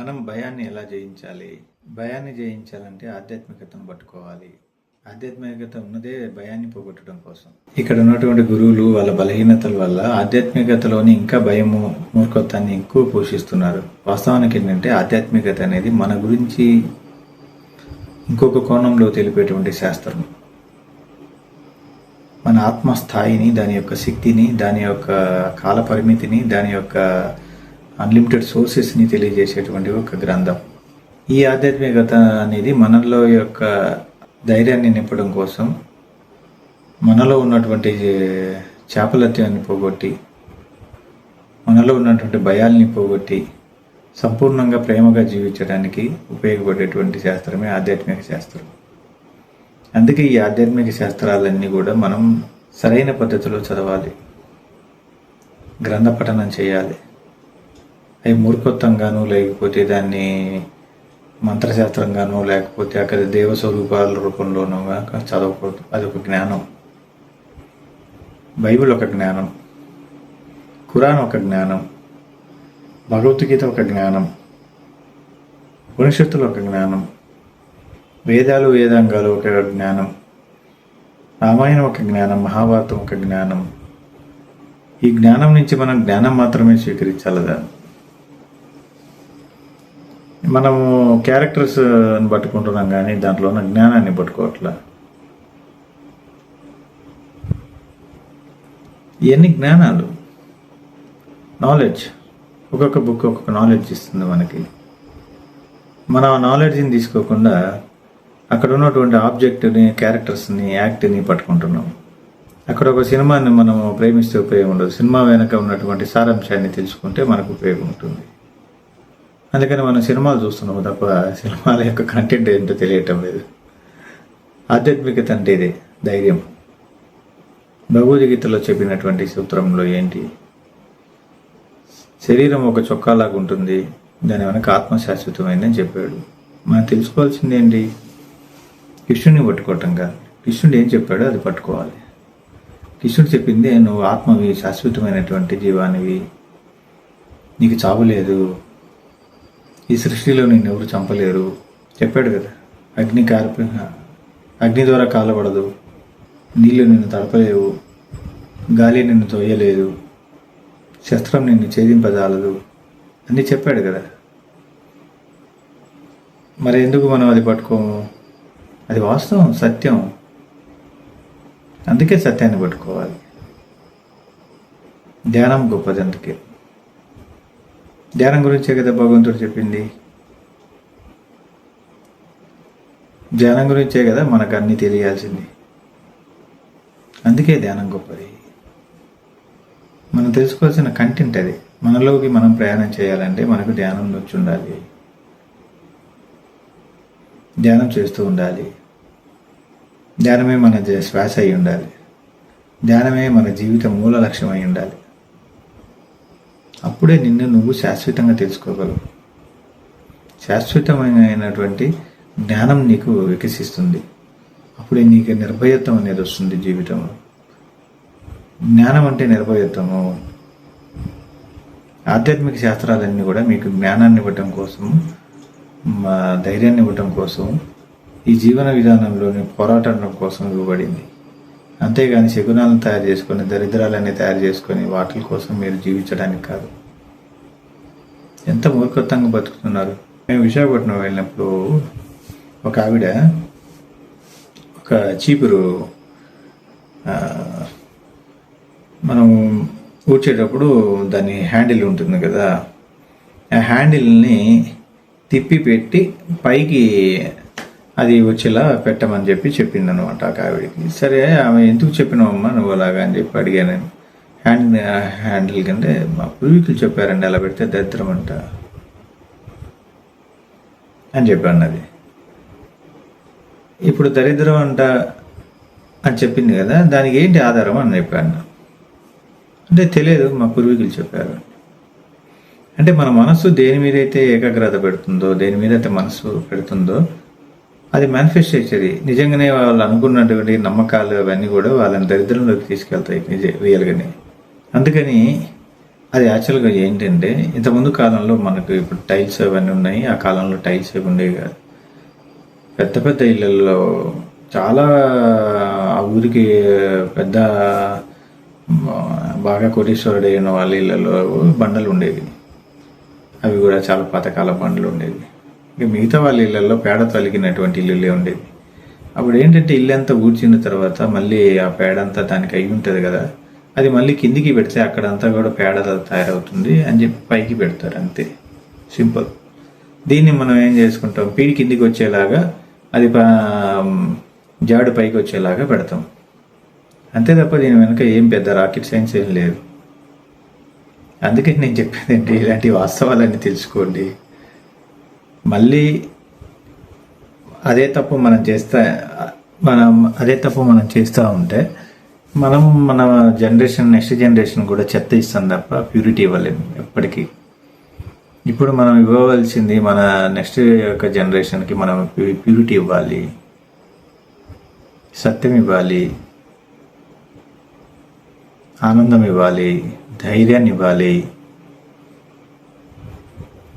మనం భయాన్ని ఎలా జయించాలి? భయాన్ని జయించాలంటే ఆధ్యాత్మికతను పట్టుకోవాలి. ఆధ్యాత్మికత ఉన్నదే భయాన్ని పోగొట్టడం కోసం. ఇక్కడ ఉన్నటువంటి గురువులు వాళ్ళ బలహీనతల వల్ల ఆధ్యాత్మికతలోని ఇంకా భయము మూర్ఖత్వాన్ని ఎక్కువ పోషిస్తున్నారు. వాస్తవానికి ఏంటంటే ఆధ్యాత్మికత అనేది మన గురించి ఇంకొక కోణంలో తెలిపేటువంటి శాస్త్రం మన ఆత్మస్థాయిని దాని యొక్క శక్తిని దాని యొక్క కాల పరిమితిని దాని యొక్క అన్లిమిటెడ్ సోర్సెస్ని తెలియజేసేటువంటి ఒక గ్రంథం. ఈ ఆధ్యాత్మికత అనేది మనలో యొక్క ధైర్యాన్ని నింపడం కోసం మనలో ఉన్నటువంటి చాపలత్యాన్ని పోగొట్టి మనలో ఉన్నటువంటి భయాల్ని పోగొట్టి సంపూర్ణంగా ప్రేమగా జీవించడానికి ఉపయోగపడేటువంటి శాస్త్రమే ఆధ్యాత్మిక శాస్త్రం. అందుకే ఈ ఆధ్యాత్మిక శాస్త్రాలన్నీ కూడా మనం సరైన పద్ధతిలో చదవాలి. గ్రంథ పఠనం చేయాలి. అవి మూర్ఖత్వంగాను లేకపోతే దాన్ని మంత్రశాస్త్రంగానో లేకపోతే అక్కడ దేవ స్వరూపాల రూపంలోనో కనుక చదవకూడదు. అది ఒక జ్ఞానం. బైబిల్ ఒక జ్ఞానం. ఖురాన్ ఒక జ్ఞానం. భగవద్గీత ఒక జ్ఞానం. ఉపనిషత్తులు ఒక జ్ఞానం. వేదాలు వేదాంగాలు ఒక జ్ఞానం. రామాయణం ఒక జ్ఞానం. మహాభారతం ఒక జ్ఞానం. ఈ జ్ఞానం నుంచి మనం జ్ఞానం మాత్రమే స్వీకరించాలదా మనము క్యారెక్టర్స్ పట్టుకుంటున్నాం కానీ దాంట్లో ఉన్న జ్ఞానాన్ని పట్టుకోవట్లా. ఎన్ని జ్ఞానాలు? నాలెడ్జ్ ఒక్కొక్క బుక్ ఒక్కొక్క నాలెడ్జ్ ఇస్తుంది మనకి. మనం ఆ నాలెడ్జ్ని తీసుకోకుండా అక్కడ ఉన్నటువంటి ఆబ్జెక్ట్ని క్యారెక్టర్స్ని యాక్ట్ని పట్టుకుంటున్నాం. అక్కడ ఒక సినిమాని మనం ప్రేమిస్తే ఉపయోగం ఉండదు. సినిమా వెనక ఉన్నటువంటి సారాంశాన్ని తెలుసుకుంటే మనకు ఉపయోగం ఉంటుంది. అందుకని మనం సినిమాలు చూస్తున్నాము తప్ప సినిమాల యొక్క కంటెంట్ ఏంటో తెలియటం లేదు. ఆధ్యాత్మికత అంటే ఇదే ధైర్యం. భగవద్గీతలో చెప్పినటువంటి సూత్రంలో ఏంటి? శరీరం ఒక చొక్కాలాగా ఉంటుంది దాని వెనక ఆత్మ శాశ్వతమైందని చెప్పాడు. మనం తెలుసుకోవాల్సింది ఏంటి? కృష్ణుని పట్టుకోవటం కాదు. కృష్ణుడు ఏం చెప్పాడో అది పట్టుకోవాలి. కృష్ణుడు చెప్పింది నువ్వు ఆత్మవి శాశ్వతమైనటువంటి జీవానివి. నీకు చావు లేదు. ఈ సృష్టిలో నిన్ను ఎవరు చంపలేరు? చెప్పాడు కదా. అగ్ని కార్ప అగ్ని ద్వారా కాలబడదు. నీళ్ళు నిన్ను తడపలేవు. గాలి నిన్ను తోయలేదు. శస్త్రం నిన్ను ఛేదింపజాలదు. అని చెప్పాడు కదా. మరి ఎందుకు మనం అది పట్టుకోము? అది వాస్తవం సత్యం. అందుకే సత్యాన్ని పట్టుకోవాలి. ధ్యానం గొప్పది అందుకే. ధ్యానం గురించే కదా భగవంతుడు చెప్పింది? ధ్యానం గురించే కదా మనకు అన్ని తెలియాల్సింది. అందుకే ధ్యానం గొప్పది. మనం తెలుసుకోవాల్సిన కంటెంట్ అది. మనలోకి మనం ప్రయాణం చేయాలంటే మనకు ధ్యానం నొచ్చి ఉండాలి. ధ్యానం చేస్తూ ఉండాలి. ధ్యానమే మన శ్వాస అయి ఉండాలి. ధ్యానమే మన జీవిత మూల లక్ష్యం అయి ఉండాలి. అప్పుడే నిన్ను నువ్వు శాశ్వతంగా తెలుసుకోగలవు. శాశ్వతమైనటువంటి జ్ఞానం నీకు వికసిస్తుంది. అప్పుడే నీకు నిర్భయత్వం అనేది వస్తుంది జీవితంలో. జ్ఞానం అంటే నిర్భయత్వము. ఆధ్యాత్మిక శాస్త్రాలన్నీ కూడా మీకు జ్ఞానాన్ని ఇవ్వటం కోసం మా ధైర్యాన్ని ఇవ్వటం కోసం ఈ జీవన విధానంలోని పోరాటం కోసం ఇవ్వబడింది. అంతేగాని శకునాలను తయారు చేసుకొని దరిద్రాలన్నీ తయారు చేసుకొని వాటి కోసం మీరు జీవించడానికి కాదు. ఎంత మూర్ఖత్వంగా బతుకుతున్నారు. మేము విశాఖపట్నం వెళ్ళినప్పుడు ఒక ఆవిడ ఒక చీపురు మనం ఊడ్చేటప్పుడు దాని హ్యాండిల్ ఉంటుంది కదా. ఆ హ్యాండిల్ని తిప్పి పెట్టి పైకి అది వచ్చేలా పెట్టమని చెప్పి చెప్పింది అనమాట ఆ ఆవిడకి సరే ఆమె ఎందుకు చెప్పినావమ్మా నువ్వు అలాగా అని చెప్పి అడిగాను నేను. హ్యాండ్ హ్యాండిల్ కంటే మా పూర్వీకులు చెప్పారండి అలా పెడితే దరిద్రం అంట అని చెప్పాను అది. ఇప్పుడు దరిద్రం అంట అని చెప్పింది కదా దానికి ఏంటి ఆధారం అని చెప్పాను. అంటే తెలియదు మా పూర్వీకులు చెప్పారు. అంటే మన మనసు దేని మీద అయితే ఏకాగ్రత పెడుతుందో దేని మీద అయితే మనసు పెడుతుందో అది మేనిఫెస్ట్ చేసేది. నిజంగానే వాళ్ళు అనుకున్నటువంటి నమ్మకాలు అవన్నీ కూడా వాళ్ళని దరిద్రంలోకి తీసుకెళ్తాయి నిజ రియల్గానే. అందుకని అది యాక్చువల్గా ఏంటంటే ఇంతకుముందు కాలంలో మనకు ఇప్పుడు టైల్స్ అవన్నీ ఉన్నాయి. ఆ కాలంలో టైల్స్ అవి ఉండేవి కాదు. పెద్ద పెద్ద ఇళ్ళల్లో చాలా ఆ ఊరికి పెద్ద బాగా కోటీశ్వరుడు అయిన వాళ్ళ ఇళ్ళలో బండలు ఉండేవి. అవి కూడా చాలా పాతకాల బండలు ఉండేవి. ఇక మిగతా వాళ్ళ ఇళ్ళల్లో పేడ తొలగినటువంటి ఇల్లులే ఉండేది అప్పుడు ఏంటంటే ఇల్లు అంతా ఊడ్చిన తర్వాత మళ్ళీ ఆ పేడ అంతా దానికి అయి ఉంటుంది కదా అది మళ్ళీ కిందికి పెడితే అక్కడంతా కూడా పేడ తయారవుతుంది అని చెప్పి పైకి పెడతారు అంతే. సింపుల్. దీన్ని మనం ఏం చేసుకుంటాం? పీడి కిందికి వచ్చేలాగా అది పా- జాడు పైకి వచ్చేలాగా పెడతాం. అంతే తప్ప దీని వెనుక ఏం పెద్ద రాకెట్ సైన్స్ ఏం లేదు. అందుకని నేను చెప్పేది ఏంటి? ఇలాంటి వాస్తవాలన్నీ తెలుసుకోండి. మళ్ళీ అదే తప్పు మనం చేస్తా మనం అదే తప్పు మనం చేస్తూ ఉంటే మనం మన జనరేషన్ నెక్స్ట్ జనరేషన్ కూడా చెత్త ఇస్తాం తప్ప ప్యూరిటీ ఇవ్వలేము ఎప్పటికీ. ఇప్పుడు మనం ఇవ్వవలసింది మన నెక్స్ట్ యొక్క జనరేషన్కి మనం ప్యూరిటీ ఇవ్వాలి. సత్యం ఇవ్వాలి. ఆనందం ఇవ్వాలి. ధైర్యాన్ని ఇవ్వాలి.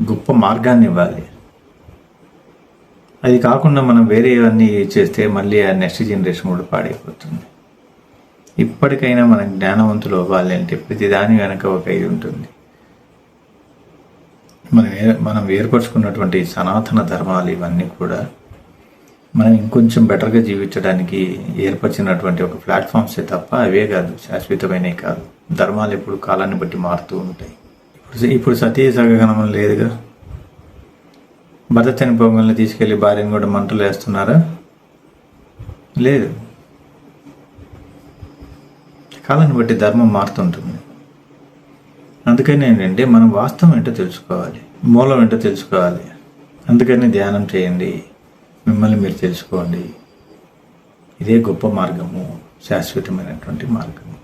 గొప్ప మార్గాన్ని ఇవ్వాలి. అది కాకుండా మనం వేరే వేరేవన్నీ చేస్తే మళ్ళీ ఆ నెక్స్ట్ జనరేషన్ కూడా పాడైపోతుంది. ఇప్పటికైనా మనం జ్ఞానవంతులు అవ్వాలంటే ప్రతి దాని వెనక ఒక ఇది ఉంటుంది. మనం ఏ- మనం ఏర్పరచుకున్నటువంటి సనాతన ధర్మాలు ఇవన్నీ కూడా మనం ఇంకొంచెం బెటర్గా జీవించడానికి ఏర్పరిచినటువంటి ఒక ప్లాట్ఫామ్సే తప్ప అవే కాదు శాశ్వతమైనవి కాదు. ధర్మాలు ఎప్పుడు కాలాన్ని బట్టి మారుతూ ఉంటాయి. ఇప్పుడు ఇప్పుడు సత్య సగగణం లేదుగా? భర్త చనిపోగానే తీసుకెళ్ళి భార్యను కూడా మంటలు వేస్తున్నారా? లేదు. కాలాన్ని బట్టి ధర్మం మారుతుంటుంది. అందుకని ఏంటంటే మనం వాస్తవం ఏంటో తెలుసుకోవాలి మూలం ఏంటో తెలుసుకోవాలి. అందుకని ధ్యానం చేయండి మిమ్మల్ని మీరు తెలుసుకోండి. ఇదే గొప్ప మార్గము శాశ్వతమైనటువంటి మార్గము.